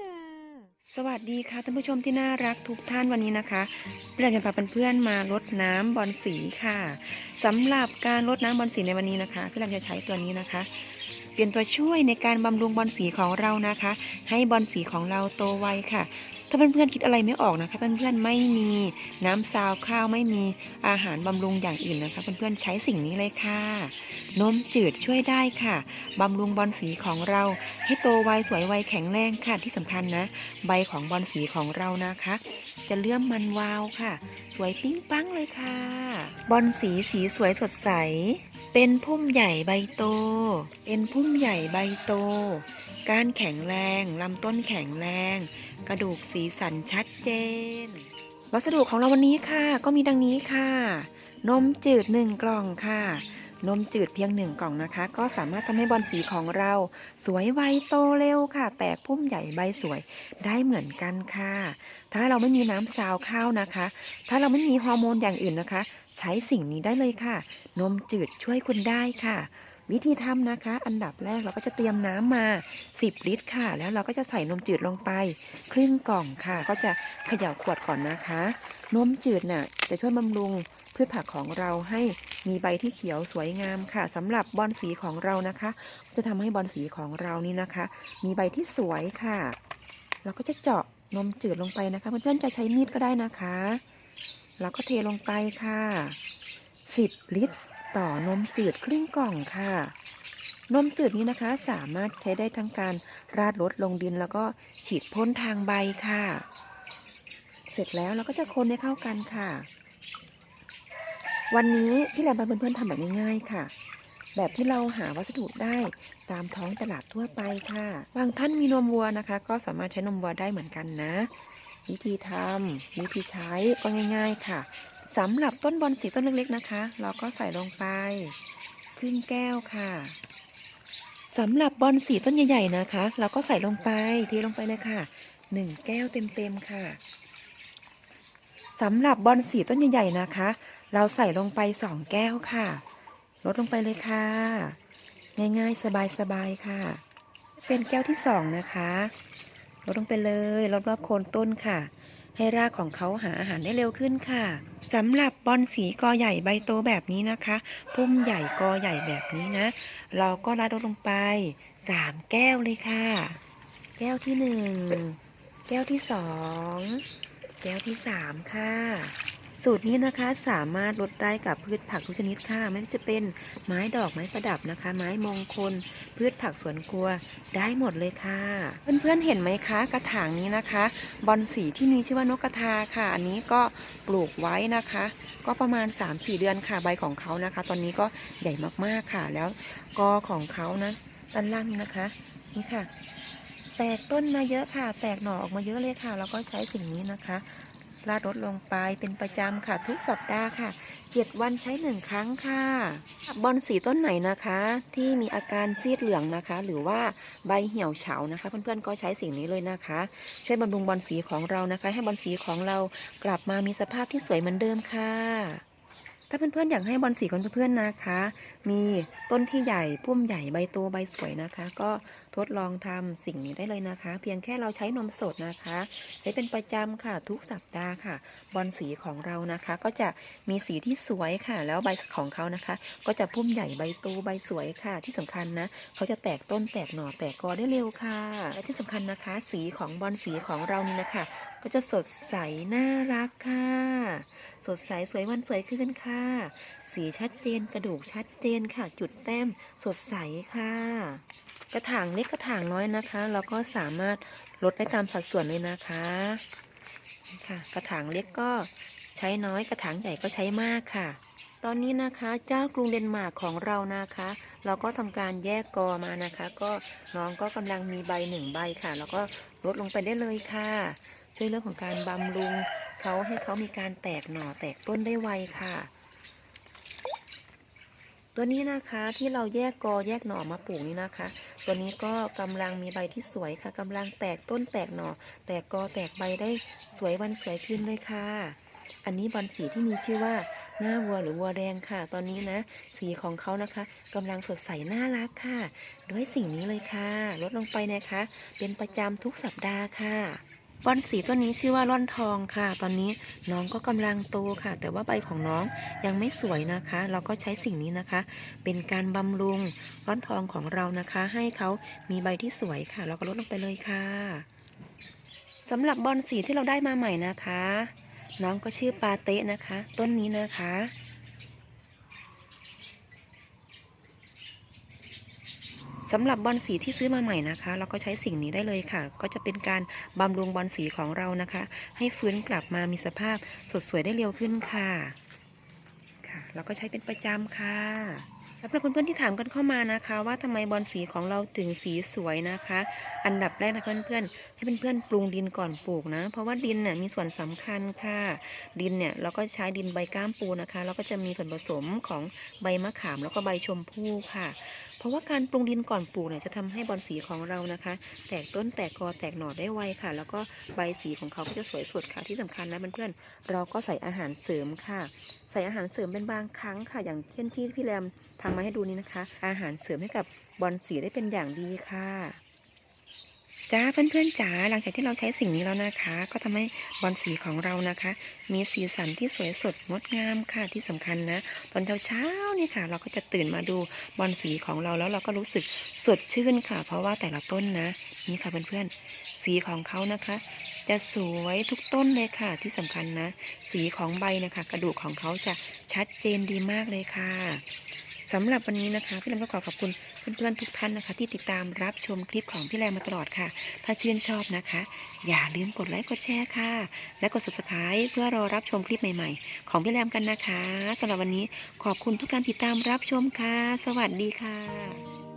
นา สวัสดีค่ะท่านผู้ชมที่น่ารักทุกท่านวันนี้นะคะเพื่อนจะพาเพื่อนๆมารดน้ำบอลสีค่ะสำหรับการรดน้ำบอลสีในวันนี้นะคะพี่ลำจะใช้ตัวนี้นะคะ เป็นตัวช่วยในการบำรุงบอลสีของเรานะคะ ให้บอลสีของเราโตไวค่ะ ถ้าเพื่อนๆคิดอะไรไม่ออกนะคะ เพื่อนๆไม่มีน้ำซาวข้าวไม่มีอาหารบำรุงอย่างอื่นนะคะ เพื่อนๆใช้สิ่งนี้เลยค่ะ นมจืดช่วยได้ค่ะบำรุงบอลสีของเรา ให้โตไวสวยไวแข็งแรงค่ะที่สำคัญนะ ใบของบอลสีของเรานะคะ จะเลื่อมมันวาวค่ะ สวยปิ้งปังเลยค่ะ บอลสีสีสวยสดใส เป็นพุ่มใหญ่ใบโต เป็นพุ่มใหญ่ใบโตก้านแข็งแรงลำต้นแข็งแรง กระดูกสีสันชัดเจน วัสดุของเราวันนี้ค่ะ ก็มีดังนี้ค่ะ นมจืดหนึ่งกล่องค่ะ นมจืดเพียงหนึ่งกล่องนะคะ ก็สามารถทำให้บอลสีของเรา สวยไวโตเร็วค่ะ แตกพุ่มใหญ่ใบสวยได้เหมือนกันค่ะ ถ้าเราไม่มีน้ำซาวข้าวนะคะ ถ้าเราไม่มีฮอร์โมนอย่างอื่นนะคะ ใช้สิ่งนี้ได้เลยค่ะ นมจืดช่วยคุณได้ค่ะ วิธีทำนะคะ อันดับแรกเราก็จะเตรียมน้ำมา 10 ลิตรค่ะ แล้วเราก็จะใส่นมจืดลงไป ครึ่งกล่องค่ะ ก็จะเขย่าขวดก่อนนะคะ นมจืดน่ะจะช่วยบำรุงพืชผักของเราให้มีใบที่เขียวสวยงามค่ะสำหรับบอนสีของเรานะคะ จะทำให้บอนสีของเรานี่นะคะ มีใบที่สวยค่ะ เราก็จะเจาะนมจืดลงไปนะคะ เพื่อนๆจะใช้มีดก็ได้นะคะ เราก็เทลงไปค่ะ 10 ลิตร ต่อนมจืดครึ่งกล่องค่ะ นมจืดนี้นะคะสามารถใช้ได้ทั้งการราดรดลงดินแล้วก็ฉีดพ่นทางใบค่ะ เสร็จแล้วเราก็จะคนให้เข้ากันค่ะ วันนี้ที่แลมเพื่อนๆทำแบบง่ายๆค่ะ แบบที่เราหาวัสดุได้ตามท้องตลาดทั่วไปค่ะ บางท่านมีนมวัวนะคะ ก็สามารถใช้นมวัวได้เหมือนกันนะ วิธีทำวิธีใช้ก็ง่าย ๆค่ะ สำหรับต้นบอลสีต้นเล็กๆนะคะ เราก็ใส่ลงไปครึ่งแก้วค่ะสำหรับบอลสีต้นใหญ่ๆนะคะ เราก็ใส่ลงไปเทลงไปเลยค่ะหนึ่งแก้วเต็มๆค่ะสำหรับบอลสีต้นใหญ่ๆนะคะ เราใส่ลงไปสองแก้วค่ะ ลดลงไปเลยค่ะ ง่ายๆสบายๆค่ะ เป็นแก้วที่สองนะคะ ลดลงไปเลยรอบๆโคนต้นค่ะ ให้รากของเขาหาอาหารได้เร็วขึ้นค่ะสำหรับบอลสีกอใหญ่ใบโตแบบนี้นะคะ พุ่มใหญ่กอใหญ่แบบนี้นะ เราก็ราดลดลงไปสามแก้วเลยค่ะ แก้วที่หนึ่งแก้วที่สองแก้วที่สามค่ะ สูตรนี้นะคะสามารถลดได้กับพืชผักทุกชนิดค่ะ ไม่ว่าจะเป็นไม้ดอกไม้ประดับนะคะ ไม้มงคล พืชผักสวนครัวได้หมดเลยค่ะ เพื่อนๆเห็นไหมคะ กระถางนี้นะคะ บอลสีที่มีชื่อว่านกกระทาค่ะ อันนี้ก็ปลูกไว้นะคะ ก็ประมาณ 3-4 เดือนค่ะใบของเขานะคะ ตอนนี้ก็ใหญ่มากๆค่ะแล้วกอของเขานะด้านล่างนี้นะคะนี่ค่ะ แตกต้นมาเยอะค่ะ แตกหน่อออกมาเยอะเลยค่ะ แล้วก็ใช้สิ่งนี้นะคะ ราดลดลงไปเป็นประจำค่ะทุกสัปดาห์ค่ะเจ็ดวันใช้หนึ่งครั้งค่ะ บอลสีต้นไหนนะคะ ที่มีอาการซีดเหลืองนะคะ หรือว่าใบเหี่ยวเฉานะคะ เพื่อนๆก็ใช้สิ่งนี้เลยนะคะ ช่วยบำรุงบอลสีของเรานะคะ ให้บอลสีของเรากลับมามีสภาพที่สวยเหมือนเดิมค่ะ ถ้าเพื่อนๆอยากให้บอลสีของเพื่อนๆนะคะ มีต้นที่ใหญ่พุ่มใหญ่ใบโตใบสวยนะคะ ก็ทดลองทำสิ่งนี้ได้เลยนะคะ เพียงแค่เราใช้นมสดนะคะใช้เป็นประจำค่ะทุกสัปดาห์ค่ะ บอลสีของเรานะคะ ก็จะมีสีที่สวยค่ะ แล้วใบของเขานะคะ ก็จะพุ่มใหญ่ใบโตใบสวยค่ะ ที่สำคัญนะเขาจะแตกต้นแตกหน่อแตกกอได้เร็วค่ะและที่สำคัญนะคะ สีของบอลสีของเรานี่นะคะ ก็จะสดใสน่ารักค่ะ สดใสสวยวันสวยขึ้นค่ะ สีชัดเจนกระดูกชัดเจนค่ะ จุดแต้มสดใสค่ะ กระถางเล็กกระถางน้อยนะคะ เราก็สามารถลดได้ตามสัดส่วนเลยนะคะค่ะ กระถางเล็กก็ใช้น้อยกระถางใหญ่ก็ใช้มากค่ะ ตอนนี้นะคะเจ้ากรุงเดนมาร์กของเรานะคะ เราก็ทำการแยกกอมานะคะ ก็น้องก็กำลังมีใบหนึ่งใบค่ะ แล้วก็ลดลงไปได้เลยค่ะ ช่วยเรื่องของการบำรุงเขาให้เขามีการแตกหน่อแตกต้นได้ไวค่ะ ตัวนี้นะคะที่เราแยกกอแยกหน่อมาปลูกนี่นะคะ ตัวนี้ก็กำลังมีใบที่สวยค่ะกำลังแตกต้นแตกหน่อ แตกกอแตกใบได้สวยวันสวยคืนเลยค่ะ อันนี้บอลสีที่มีชื่อว่าหน้าวัวหรือวัวแดงค่ะ ตอนนี้นะ สีของเขานะคะกำลังสดใสน่ารักค่ะ ด้วยสิ่งนี้เลยค่ะ ลดลงไปนะคะ เป็นประจำทุกสัปดาห์ค่ะ บอนสีต้นนี้ชื่อว่าร่อนทองค่ะ ตอนนี้น้องก็กำลังโตค่ะ แต่ว่าใบของน้องยังไม่สวยนะคะ เราก็ใช้สิ่งนี้นะคะ เป็นการบำรุงร่อนทองของเรานะคะ ให้เขามีใบที่สวยค่ะ เราก็ลดลงไปเลยค่ะสำหรับบอนสีที่เราได้มาใหม่นะคะ น้องก็ชื่อปาเต้นะคะ ต้นนี้นะคะ สำหรับบอลสีที่ซื้อมาใหม่นะคะ เราก็ใช้สิ่งนี้ได้เลยค่ะ ก็จะเป็นการบำรุงบอลสีของเรานะคะ ให้ฟื้นกลับมามีสภาพสดสวยได้เร็วขึ้นค่ะค่ะ เราก็ใช้เป็นประจำค่ะสำหรับเพื่อนๆที่ถามกันเข้ามานะคะ ว่าทำไมบอลสีของเราถึงสีสวยนะคะ อันดับแรกนะเพื่อนๆให้เพื่อนๆปรุงดินก่อนปลูกนะ เพราะว่าดินเนี่ยมีส่วนสำคัญค่ะ ดินเนี่ยเราก็ใช้ดินใบก้ามปูนะคะ แล้วก็จะมีส่วนผสมของใบมะขามแล้วก็ใบชมพู่ค่ะ เพราะว่าการปรุงดินก่อนปลูกเนี่ยจะทำให้บอนสีของเรานะคะ แตกต้นแตกกอแตกหน่อได้ไวค่ะ แล้วก็ใบสีของเขาก็จะสวยสดค่ะที่สำคัญนะเพื่อนๆเราก็ใส่อาหารเสริมค่ะใส่อาหารเสริมเป็นบางครั้งค่ะ อย่างเช่นที่พี่แรมทำมาให้ดูนี้นะคะ อาหารเสริมให้กับบอลสีได้เป็นอย่างดีค่ะ จ้าเพื่อนๆจ๋าหลังจากที่เราใช้สิ่งนี้แล้วนะคะ ก็ทำให้บอนสีของเรานะคะ มีสีสันที่สวยสดงดงามค่ะที่สำคัญนะ ตอนเช้าๆนี่ค่ะ เราก็จะตื่นมาดูบอลสีของเราแล้วเราก็รู้สึกสดชื่นค่ะ เพราะว่าแต่ละต้นนะนี่ค่ะเพื่อนๆสีของเขานะคะ จะสวยทุกต้นเลยค่ะที่สำคัญนะ สีของใบนะคะ กระดูกของเขาจะชัดเจนดีมากเลยค่ะ สำหรับวันนี้นะคะ พี่แรมก็ขอขอบคุณเพื่อนๆทุกท่านนะคะ ที่ติดตามรับชมคลิปของพี่แรมมาตลอดค่ะ ถ้าชื่นชอบนะคะ อย่าลืมกดไลค์กดแชร์ค่ะ และกด subscribe เพื่อรอรับชมคลิปใหม่ๆ ของพี่แรมกันนะคะสำหรับวันนี้ขอบคุณทุกการติดตามรับชมค่ะ สวัสดีค่ะ